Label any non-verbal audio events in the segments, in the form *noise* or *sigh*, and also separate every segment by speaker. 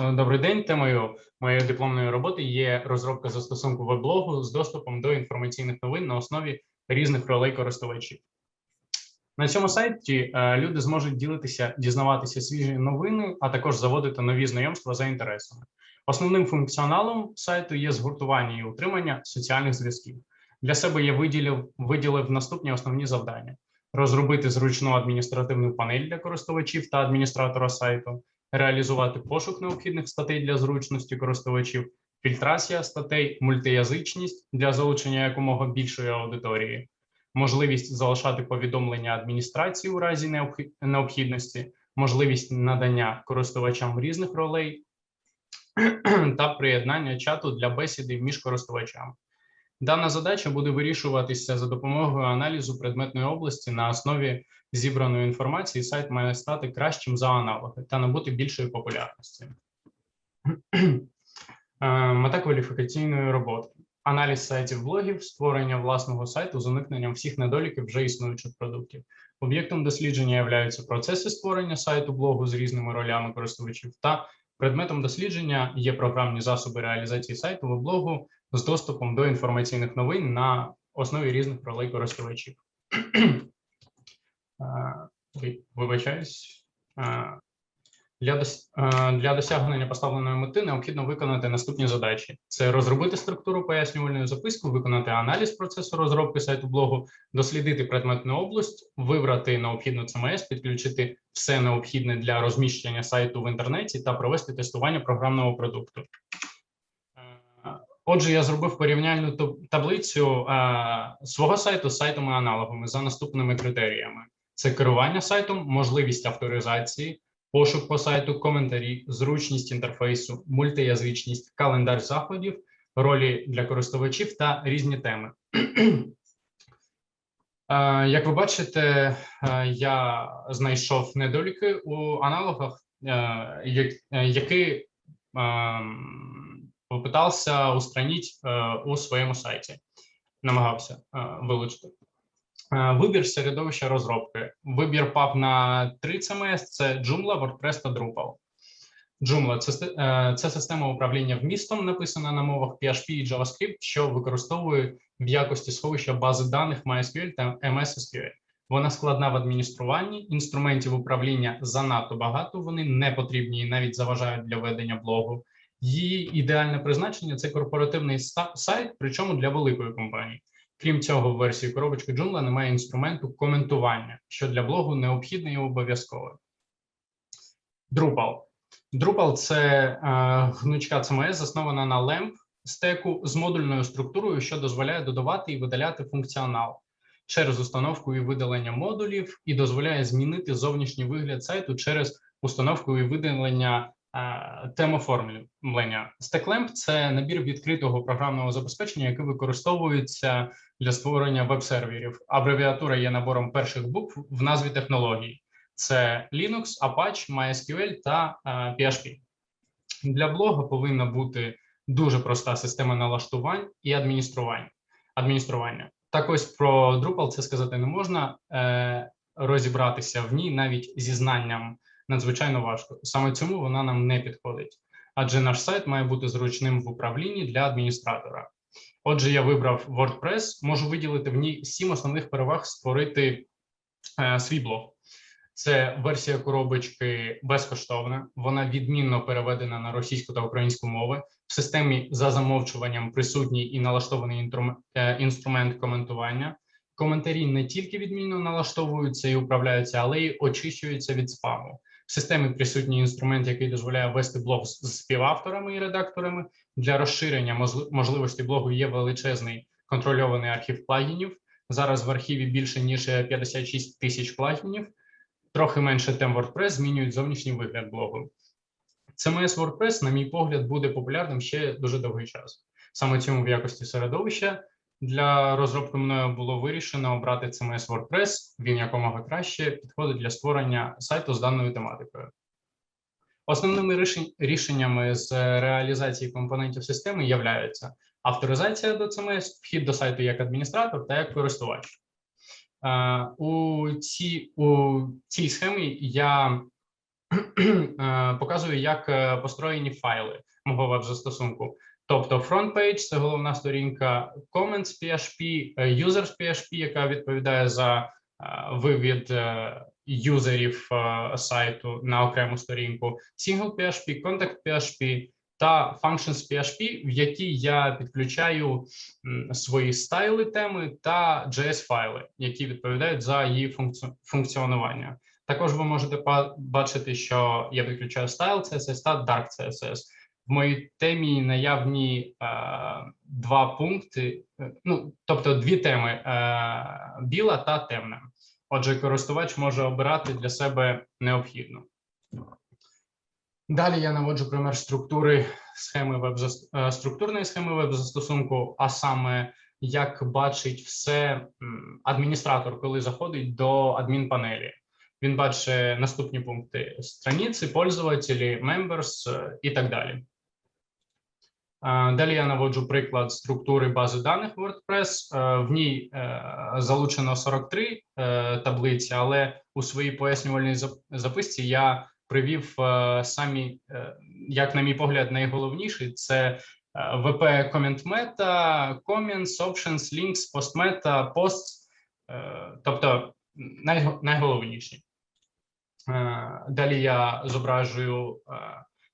Speaker 1: Е, Добрий день. Темою моєї дипломної роботи є розробка застосунку веб-блогу з доступом до інформаційних новин на основі різних ролей користувачів. На цьому сайті е, люди зможуть ділитися, дізнаватися свіжі новини, а також заводити нові знайомства за інтересами. Основним функціоналом сайту є згуртування і утримання соціальних зв'язків. Для себе я виділив, виділив наступні основні завдання: розробити зручну адміністративну панель для користувачів та адміністратора сайту, реалізувати пошук необхідних статей для зручності користувачів, фільтрація статей, мультиязичність для залучення якомога більшої аудиторії, можливість залишати повідомлення адміністрації у разі необхідності, можливість надання користувачам різних ролей *clears throat* та приєднання чату для бесіди між користувачами. Дана задача буде вирішуватися за допомогою аналізу предметної області на основі зібраної інформації. Сайт має стати кращим за аналоги та набути більшої популярності. Е, Мета кваліфікаційної роботи. Аналіз сайтів блогів, створення власного сайту з уникненням всіх недоліків вже існуючих продуктів. Об'єктом дослідження являються процеси створення сайту блогу з різними ролями користувачів та предметом дослідження є програмні засоби реалізації сайту веблогу з доступом до інформаційних новин на основі різних ролей користувачів. Е, Вибачаюсь. Е, Для, дос- е, для досягнення поставленої мети необхідно виконати наступні задачі: це розробити структуру пояснювальної записки, виконати аналіз процесу розробки сайту блогу, дослідити предметну область, вибрати необхідну ЦМС, підключити все необхідне для розміщення сайту в інтернеті та провести тестування програмного продукту. Отже, я зробив порівняльну таблицю е, свого сайту з сайтами аналогами за наступними критеріями: це керування сайтом, можливість авторизації, пошук по сайту, коментарі, зручність інтерфейсу, мультиязичність, календар заходів, ролі для користувачів та різні теми. *clears throat* Е, Як ви бачите, я знайшов недоліки у аналогах, е, як- устранити е, у своєму сайті, намагався е, вилучити. Е, Вибір середовища розробки. Вибір пап на 3 CMS – це Joomla, WordPress та Drupal. Joomla – це система управління вмістом, написана на мовах PHP і JavaScript, що використовує в якості сховища бази даних MySQL та MS SQL. Вона складна в адмініструванні, інструментів управління занадто багато, вони не потрібні і навіть заважають для ведення блогу. Її ідеальне призначення це корпоративний сайт, причому для великої компанії. Крім цього, в версії коробочки Joomla немає інструменту коментування, що для блогу необхідне і обов'язкове. Drupal. Drupal – це е, гнучка CMS, заснована на LAMP стеку з модульною структурою, що дозволяє додавати і видаляти функціонал через установку і видалення модулів, і дозволяє змінити зовнішній вигляд сайту через установку і видалення е, тем оформлення. StackLamp – це набір відкритого програмного забезпечення, яке використовується для створення веб-серверів. Абревіатура є набором перших букв в назві технології. Це Linux, Apache, MySQL та PHP. Для блога повинна бути дуже проста система налаштувань і адміністрування. адміністрування. Так ось про Drupal це сказати не можна. Е, розібратися в ній навіть зі знанням надзвичайно важко. Саме цьому вона нам не підходить, адже наш сайт має бути зручним в управлінні для адміністратора. Отже, я вибрав WordPress, можу виділити в ній сім основних переваг створити е, свій блог. Це версія коробочки безкоштовна. Вона відмінно переведена на російську та українську мови. В системі за замовчуванням присутній і налаштований е, інструмент коментування. Коментарі не тільки відмінно налаштовуються і управляються, але й очищуються від спаму. В системі присутній інструмент, який дозволяє вести блог з співавторами і редакторами. Для розширення можли- можливості блогу є величезний контрольований архів плагінів. Зараз в архіві більше ніж 56 тисяч плагінів. Трохи менше тем WordPress змінюють зовнішній вигляд блогу. CMS WordPress, на мій погляд, буде популярним ще дуже довгий час. Саме цьому в якості середовища для розробки мною було вирішено обрати CMS WordPress. Він якомога краще підходить для створення сайту з даною тематикою. Основними рішеннями з реалізації компонентів системи являються авторизація до CMS, вхід до сайту як адміністратор та як користувач. Е, У цій, у цій схемі я *clears throat* е, показую, як е, построєні файли мого веб-застосунку. Тобто фронтпейдж це головна сторінка, comments PHP, е, users PHP, яка відповідає за е, вивід е, юзерів сайту на окрему сторінку, single PHP, contact PHP та functions PHP, в які я підключаю свої стайли теми та JS файли, які відповідають за її функціонування. Також ви можете бачити, що я підключаю стайл CSS та Dark CSS. В моїй темі наявні е, два пункти, е, ну тобто дві теми: е, біла та темна. Отже, користувач може обирати для себе необхідно. Далі я наводжу пример структури схеми веб структурної схеми веб-застосунку, а саме як бачить все адміністратор, коли заходить до адмінпанелі. Він бачить наступні пункти: страниці, пользователі, members е, і так далі. Далі я наводжу приклад структури бази даних WordPress. Е, В ній е, залучено 43 е, таблиці, але у своїй пояснювальній записці я привів самі, як на мій погляд, найголовніший це VP Comment Meta, Comments, Options, Links, Post Meta, Posts, тобто най- найголовніші. Далі я зображую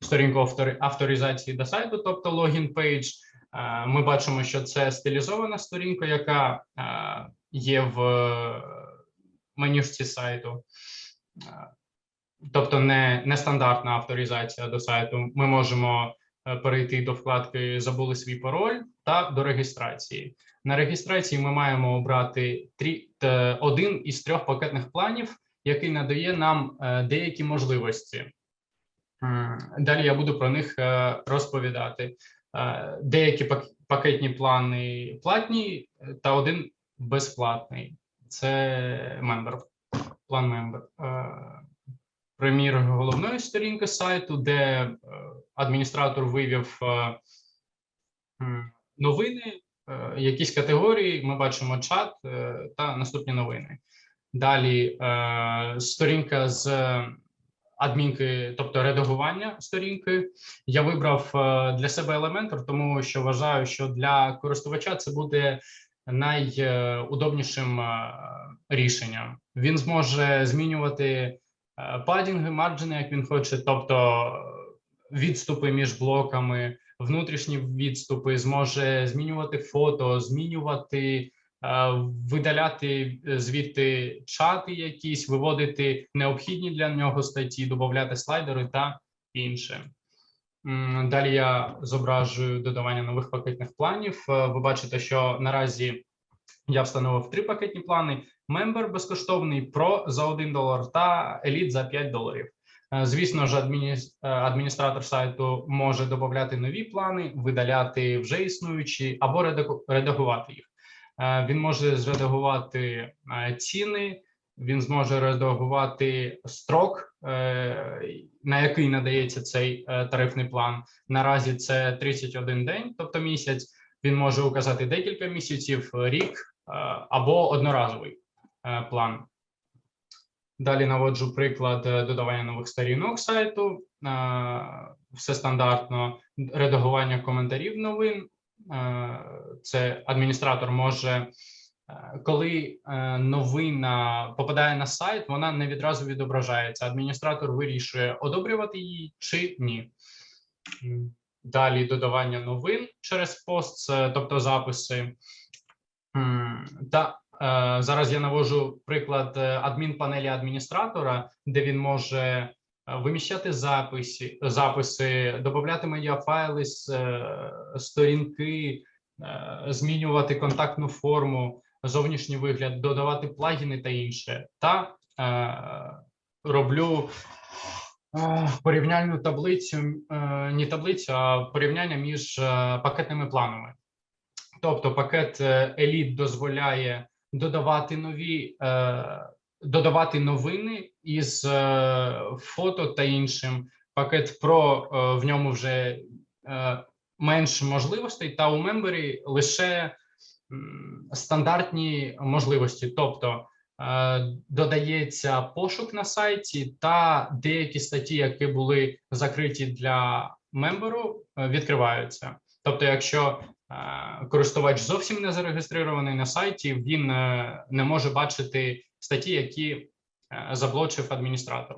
Speaker 1: сторінку автори- авторизації до сайту, тобто логін пейдж. Е, Ми бачимо, що це стилізована сторінка, яка е, є в менюшці сайту. Е, Тобто не, не стандартна авторизація до сайту. Ми можемо перейти до вкладки Забули свій пароль та до реєстрації. На реєстрації ми маємо обрати один із трьох пакетних планів, який надає нам деякі можливості. Далі я буду про них е, розповідати. Е, Деякі пакетні плани платні е, та один безплатний. Це мембер, план мембер. Примір головної сторінки сайту, де адміністратор вивів новини, якісь категорії. Ми бачимо чат та наступні новини. Далі сторінка з адмінки, тобто редагування сторінки. Я вибрав е, для себе елементор, тому що вважаю, що для користувача це буде найудобнішим е, рішенням. Він зможе змінювати е, падінги, марджини, як він хоче, тобто відступи між блоками, внутрішні відступи, зможе змінювати фото, змінювати, видаляти звідти чати, якісь, виводити необхідні для нього статті, додати слайдери та інше. Далі я зображую додавання нових пакетних планів. Е, Ви бачите, що наразі я встановив три пакетні плани: Member безкоштовний, Pro за 1 долар та Elite за 5 доларів. Е, Звісно ж, адміні- е, адміністратор сайту може додати нові плани, видаляти вже існуючі або редагувати їх. Е, Він може зредагувати е, ціни, він зможе редагувати строк, е, на який надається цей тарифний план. Наразі це 31 день, тобто місяць. Він може указати декілька місяців, рік або одноразовий план. Далі наводжу приклад додавання нових сторінок сайту. Все стандартно. Редагування коментарів новин. Е, Це адміністратор може, е, коли е, новина попадає на сайт, вона не відразу відображається. Адміністратор вирішує, одобрювати її чи ні. Далі додавання новин через пост, тобто записи. Та зараз я навожу приклад адмінпанелі адміністратора, де він може виміщати записи, записи, додати медіафайли з е, сторінки, е, змінювати контактну форму, зовнішній вигляд, додавати плагіни та інше. Та е, роблю е, порівняльну таблицю, е, не таблицю, а порівняння між е, пакетними планами. Тобто пакет е, Elite дозволяє додавати нові, е, додавати новини із е, фото та іншим. Пакет Pro е, в ньому вже е, менше можливостей, та у мембері лише стандартні можливості. Тобто додається пошук на сайті, та деякі статті, які були закриті для мемберу, відкриваються. Тобто, якщо користувач зовсім не зареєстрований на сайті, він не може бачити статті, які е, заблочив адміністратор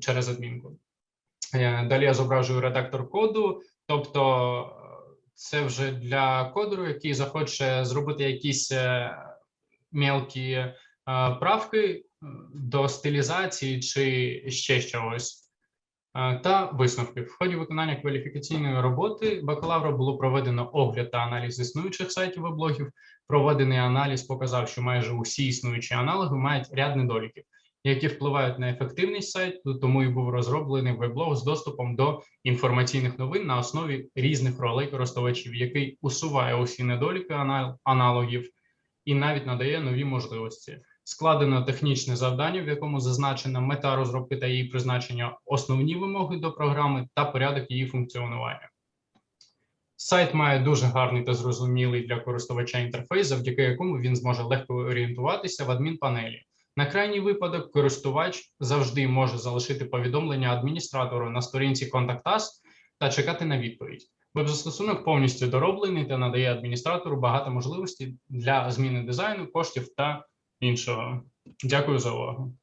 Speaker 1: через адмінку. Е, Далі я зображую редактор коду, тобто е, це вже для кодеру, який захоче зробити якісь мелкі правки до стилізації чи ще чогось. Та висновки в ході виконання кваліфікаційної роботи бакалавра було проведено огляд та аналіз існуючих сайтів і блогів. Проведений аналіз показав, що майже усі існуючі аналоги мають ряд недоліків, які впливають на ефективність сайту, тому і був розроблений веблог з доступом до інформаційних новин на основі різних ролей користувачів, який усуває усі недоліки анал- аналогів і навіть надає нові можливості. Складено технічне завдання, в якому зазначена мета розробки та її призначення, основні вимоги до програми та порядок її функціонування. Сайт має дуже гарний та зрозумілий для користувача інтерфейс, завдяки якому він зможе легко орієнтуватися в адмінпанелі. На крайній випадок користувач завжди може залишити повідомлення адміністратору на сторінці Contact Us та чекати на відповідь. Веб-застосунок повністю дороблений та надає адміністратору багато можливостей для зміни дизайну, коштів та іншого. Дякую за увагу.